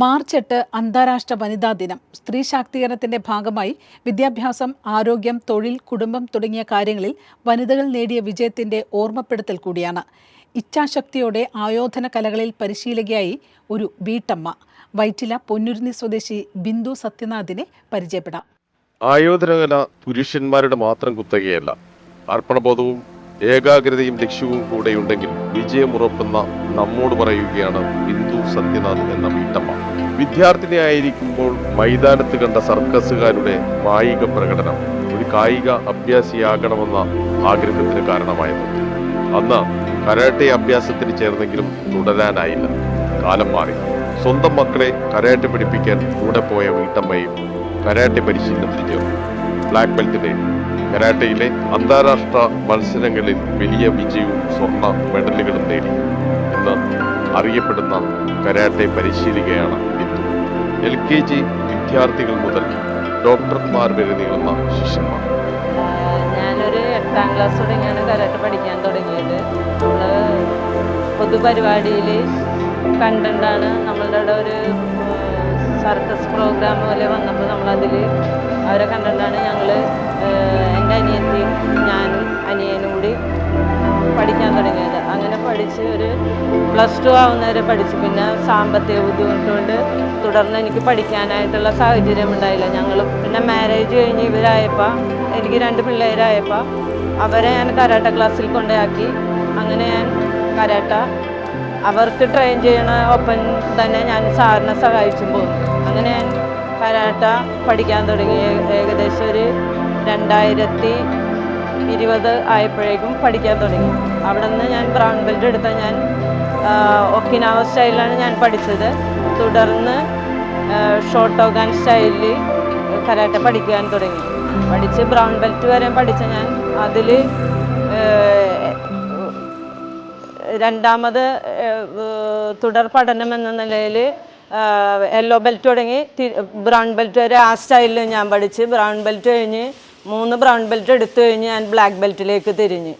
March എട്ട് അന്താരാഷ്ട്ര വനിതാ ദിനം. സ്ത്രീ ശാക്തീകരണത്തിന്റെ ഭാഗമായി വിദ്യാഭ്യാസം ആരോഗ്യം തൊഴിൽ കുടുംബം തുടങ്ങിയ കാര്യങ്ങളിൽ വനിതകൾ നേടിയ വിജയത്തിന്റെ ഓർമ്മപ്പെടുത്തൽ കൂടിയാണ്. ഇച്ഛാശക്തിയോടെ ആയോധന കലകളിൽ പരിശീലകയായി ഒരു വീട്ടമ്മ. വൈറ്റില പൊന്നുരുന്നി സ്വദേശി ബിന്ദു സത്യനാഥിനെ പരിചയപ്പെടാം. ആയോധനകല പുരുഷന്മാരുടെ മാത്രം കുത്തകയല്ല. അർപ്പണബോധവും ഏകാഗ്രതയും ലക്ഷ്യവും കൂടെയുണ്ടെങ്കിൽ വിജയമുറപ്പെന്ന നമ്മോട് പറയുകയാണ് ബിന്ദു സത്യനാഥ് എന്ന വീട്ടമ്മ. വിദ്യാർത്ഥിനിയായിരിക്കുമ്പോൾ മൈതാനത്ത് കണ്ട സർക്കസുകാരുടെ കായിക പ്രകടനം ഒരു കായിക അഭ്യാസിയാകണമെന്ന ആഗ്രഹത്തിന് കാരണമായത്. അന്ന് കരാട്ടെ അഭ്യാസത്തിന് ചേർന്നെങ്കിലും തുടരാനായില്ല. കാലം മാറി. സ്വന്തം മക്കളെ കരാട്ടെ പഠിപ്പിക്കാൻ കൂടെ പോയ വീട്ടമ്മയും കരാട്ടെ പരിശീലനത്തിന് ചേർന്നു. ബ്ലാക്ക് ബെൽറ്റിലെ കരാട്ടയിലെ അന്താരാഷ്ട്ര മത്സരങ്ങളിൽ വലിയ വിജയവും സ്വർണ മെഡലുകളും നേടി. എന്ന് അറിയപ്പെടുന്ന കരാട്ടെ പരിശീലികയാണ് എൽ കെ ജി വിദ്യാർത്ഥികൾ മുതൽ ഡോക്ടർമാർ വരെ നീളുന്ന ശിഷ്യന്മാർ. ഞാനൊരു എട്ടാം ക്ലാസ് തുടങ്ങിയാണ് കരാട്ടെ പഠിക്കാൻ തുടങ്ങിയത്. നമ്മൾ പൊതുപരിപാടിയിൽ കണ്ടാണ് നമ്മളുടെ ഒരു സർക്കസ് പ്രോഗ്രാം പോലെ വന്നപ്പോൾ നമ്മളതിൽ അവരെ കണ്ടിട്ടാണ് ഞങ്ങൾ എന്റെ അനിയത്തിയും ഞാനും അനിയനും കൂടി പഠിക്കാൻ തുടങ്ങിയത്. അങ്ങനെ പഠിച്ച് ഒരു പ്ലസ് ടു ആവുന്നവരെ പഠിച്ചു. പിന്നെ സാമ്പത്തിക ബുദ്ധിമുട്ടുകൊണ്ട് തുടർന്ന് എനിക്ക് പഠിക്കാനായിട്ടുള്ള സാഹചര്യം ഉണ്ടായില്ല. ഞങ്ങൾ പിന്നെ മാരേജ് കഴിഞ്ഞ് ഇവരായപ്പോൾ എനിക്ക് രണ്ട് പിള്ളേരായപ്പോൾ അവരെ ഞാൻ കരാട്ട ക്ലാസ്സിൽ കൊണ്ടാക്കി അങ്ങനെ ഞാൻ കരാട്ട അവർക്ക് ട്രെയിൻ ചെയ്യണ ഒപ്പം തന്നെ ഞാൻ സാറിനെ സഹായിച്ചും പോകും അങ്ങനെ ഞാൻ കരാട്ട പഠിക്കാൻ തുടങ്ങി. ഏകദേശം ഒരു രണ്ടായിരത്തി ഇരുപത് ആയപ്പോഴേക്കും പഠിക്കാൻ തുടങ്ങി. അവിടെ നിന്ന് ഞാൻ ബ്രൗൺ ബെൽറ്റ് എടുത്ത ഞാൻ ഒക്കിനാവ സ്റ്റൈലിലാണ് ഞാൻ പഠിച്ചത്. തുടർന്ന് ഷോട്ടോഗാൻ സ്റ്റൈലിൽ കരാട്ട പഠിക്കാൻ തുടങ്ങി. പഠിച്ച് ബ്രൗൺ ബെൽറ്റ് വരെ പഠിച്ച ഞാൻ. അതിൽ രണ്ടാമത് തുടർ പഠനം എന്ന നിലയിൽ യെല്ലോ ബെൽറ്റ് തുടങ്ങി. ബ്രൗൺ ബെൽറ്റ് വരെ ആ സ്റ്റൈലിൽ ഞാൻ പഠിച്ച്. ബ്രൗൺ ബെൽറ്റ് കഴിഞ്ഞ് മൂന്ന് ബ്രൗൺ ബെൽറ്റ് എടുത്തു കഴിഞ്ഞ് ഞാൻ ബ്ലാക്ക് ബെൽറ്റിലേക്ക് തിരിഞ്ഞ്.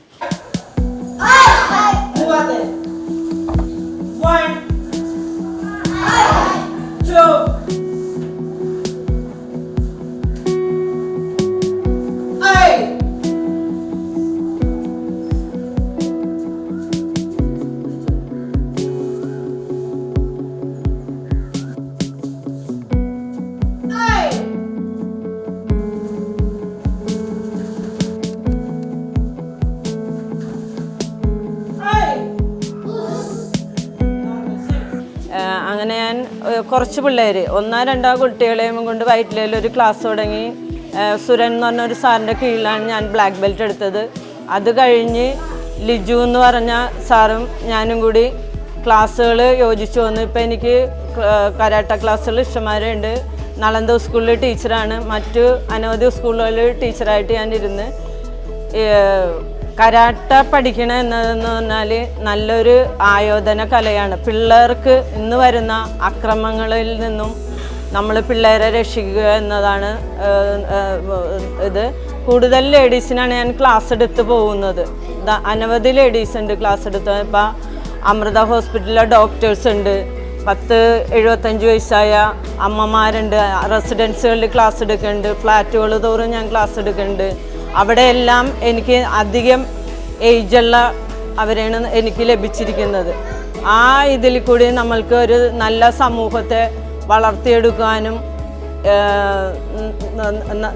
One, കുറച്ച് പിള്ളേർ ഒന്നോ രണ്ടോ കുട്ടികളെയും കൊണ്ട് വയറ്റിലയിൽ ഒരു ക്ലാസ് തുടങ്ങി. സുരൻ എന്ന് പറഞ്ഞ ഒരു സാറിന്റെ കീഴിലാണ് ഞാൻ ബ്ലാക്ക് ബെൽറ്റ് എടുത്തത്. അത് കഴിഞ്ഞ് ലിജു എന്ന് പറഞ്ഞ സാറും ഞാനും കൂടി ക്ലാസ്സുകൾ യോജിച്ചു വന്നു. ഇപ്പം എനിക്ക് കരാട്ട ക്ലാസ്സുകൾ ഇഷ്ടമാരുണ്ട്. നളന്ത സ്കൂളിൽ ടീച്ചറാണ്. മറ്റു അനവധി സ്കൂളുകളിൽ ടീച്ചറായിട്ട് ഞാൻ ഇരുന്ന് കരാട്ട പഠിക്കണ എന്നതെന്ന് പറഞ്ഞാൽ നല്ലൊരു ആയോധന കലയാണ്. പിള്ളേർക്ക് ഇന്ന് വരുന്ന അക്രമങ്ങളിൽ നിന്നും നമ്മൾ പിള്ളേരെ രക്ഷിക്കുക എന്നതാണ് ഇത്. കൂടുതൽ ലേഡീസിനാണ് ഞാൻ ക്ലാസ് എടുത്ത് പോകുന്നത്. അനവധി ലേഡീസ് ഉണ്ട് ക്ലാസ് എടുത്ത്. ഇപ്പം അമൃത ഹോസ്പിറ്റലിലെ ഡോക്ടേഴ്സ് ഉണ്ട്. പത്ത് എഴുപത്തഞ്ച് വയസ്സായ അമ്മമാരുണ്ട്. റെസിഡൻസുകളിൽ ക്ലാസ് എടുക്കുന്നുണ്ട്. ഫ്ലാറ്റുകൾ തോറും ഞാൻ ക്ലാസ് എടുക്കുന്നുണ്ട്. അവിടെയെല്ലാം എനിക്ക് അധികം ഏജുള്ള അവരാണ് എനിക്ക് ലഭിച്ചിരിക്കുന്നത്. ആ ഇതിൽ കൂടി നമ്മൾക്ക് ഒരു നല്ല സമൂഹത്തെ വളർത്തിയെടുക്കാനും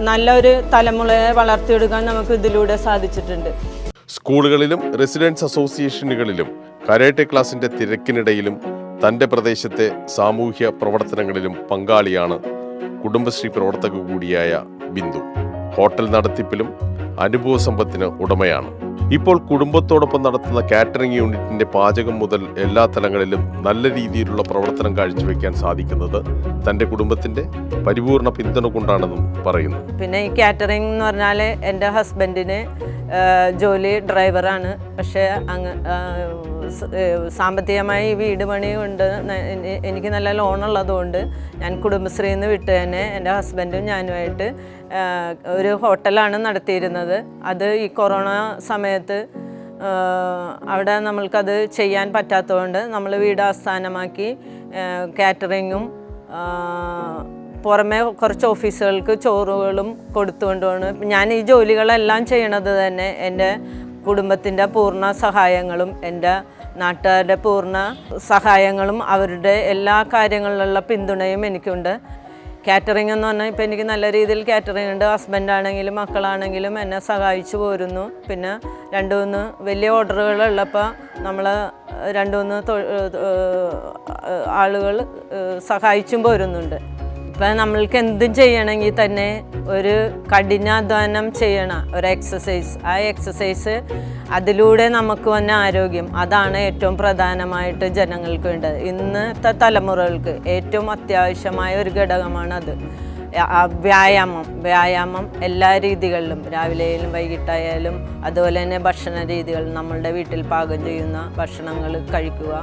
നല്ലൊരു തലമുറയെ വളർത്തിയെടുക്കാൻ നമുക്ക് ഇതിലൂടെ സാധിച്ചിട്ടുണ്ട്. സ്കൂളുകളിലും റെസിഡൻസ് അസോസിയേഷനുകളിലും കരാട്ടെ ക്ലാസിന്റെ തിരക്കിനിടയിലും തന്റെ പ്രദേശത്തെ സാമൂഹ്യ പ്രവർത്തനങ്ങളിലും പങ്കാളിയാണ് കുടുംബശ്രീ പ്രവർത്തക കൂടിയായ ബിന്ദു. ഹോട്ടൽ നടത്തിപ്പിലും അനുഭവ സമ്പത്തിന് ഉടമയാണ്. ഇപ്പോൾ കുടുംബത്തോടൊപ്പം നടത്തുന്ന കാറ്ററിംഗ് യൂണിറ്റിന്റെ പാചകം മുതൽ എല്ലാ തലങ്ങളിലും നല്ല രീതിയിലുള്ള പ്രവർത്തനം കാഴ്ചവെക്കാൻ സാധിക്കുന്നത് തന്റെ കുടുംബത്തിന്റെ പരിപൂർണ പിന്തുണ കൊണ്ടാണെന്നും പറയുന്നു. പിന്നെ ഈ കാറ്ററിംഗ് എന്ന് പറഞ്ഞാൽ എന്റെ ഹസ്ബൻഡിന് ജോലി ഡ്രൈവറാണ്. പക്ഷേ അങ്ങ് സാമ്പത്തികമായി വീട് പണി എനിക്ക് നല്ല ലോണുള്ളതുകൊണ്ട് ഞാൻ കുടുംബശ്രീയിൽ നിന്ന് വിട്ട് തന്നെ എന്റെ ഹസ്ബൻഡും ഞാനുമായിട്ട് ഒരു ഹോട്ടലാണ് നടത്തിയിരുന്നത്. അത് ഈ കൊറോണ സമയത്ത് അവിടെ നമ്മൾക്കത് ചെയ്യാൻ പറ്റാത്തതുകൊണ്ട് നമ്മൾ വീട് ആസ്ഥാനമാക്കി കാറ്ററിങ്ങും പുറമെ കുറച്ച് ഓഫീസുകൾക്ക് ചോറുകളും കൊടുത്തുകൊണ്ടാണ് ഞാൻ ഈ ജോലികളെല്ലാം ചെയ്യണത് തന്നെ എന്റെ കുടുംബത്തിന്റെ പൂർണ സഹായങ്ങളും എന്റെ നാട്ടുകാരുടെ പൂർണ സഹായങ്ങളും അവരുടെ എല്ലാ കാര്യങ്ങളിലുള്ള പിന്തുണയും എനിക്കുണ്ട്. കാറ്ററിംഗ് എന്ന് പറഞ്ഞാൽ ഇപ്പോൾ എനിക്ക് നല്ല രീതിയിൽ കാറ്ററിംഗ് ഉണ്ട്. ഹസ്ബൻഡാണെങ്കിലും മക്കളാണെങ്കിലും എന്നെ സഹായിച്ചു പോരുന്നു. പിന്നെ രണ്ട് മൂന്ന് വലിയ ഓർഡറുകളുള്ളപ്പോൾ നമ്മൾ രണ്ട് മൂന്ന് ആളുകൾ സഹായിച്ചും പോരുന്നുണ്ട്. ഇപ്പം നമ്മൾക്ക് എന്തും ചെയ്യണമെങ്കിൽ തന്നെ ഒരു കഠിനാധ്വാനം ചെയ്യണം ഒരു എക്സസൈസ് ആ എക്സസൈസ് അതിലൂടെ നമുക്ക് വന്ന ആരോഗ്യം. അതാണ് ഏറ്റവും പ്രധാനമായിട്ട് ജനങ്ങൾക്ക് വേണ്ടത്. ഇന്നത്തെ തലമുറകൾക്ക് ഏറ്റവും അത്യാവശ്യമായ ഒരു ഘടകമാണ് അത് വ്യായാമം വ്യായാമം എല്ലാ രീതികളിലും രാവിലെയായാലും വൈകിട്ടായാലും അതുപോലെ തന്നെ ഭക്ഷണ രീതികൾ നമ്മളുടെ വീട്ടിൽ പാകം ചെയ്യുന്ന ഭക്ഷണങ്ങൾ കഴിക്കുക.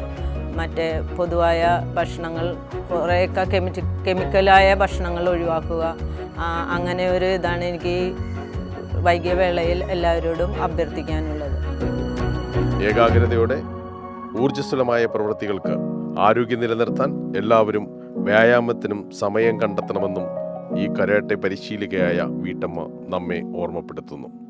മറ്റേ പൊതുവായ ഭക്ഷണങ്ങൾ കുറേയൊക്കെ കെമിറ്റി കെമിക്കലായ ഭക്ഷണങ്ങൾ ഒഴിവാക്കുക. അങ്ങനെ ഒരു ഇതാണ് എനിക്ക് വൈകിയവേളയിൽ വൈകിയ വേളയിൽ എല്ലാവരോടും അഭ്യർത്ഥിക്കാനുള്ളത്. ഏകാഗ്രതയോടെ ഊർജസ്വലമായ പ്രവൃത്തികൾക്ക് ആരോഗ്യം നിലനിർത്താൻ എല്ലാവരും വ്യായാമത്തിനും സമയം കണ്ടെത്തണമെന്നും ഈ കരാട്ടെ പരിശീലികയായ വീട്ടമ്മ നമ്മെ ഓർമ്മപ്പെടുത്തുന്നു.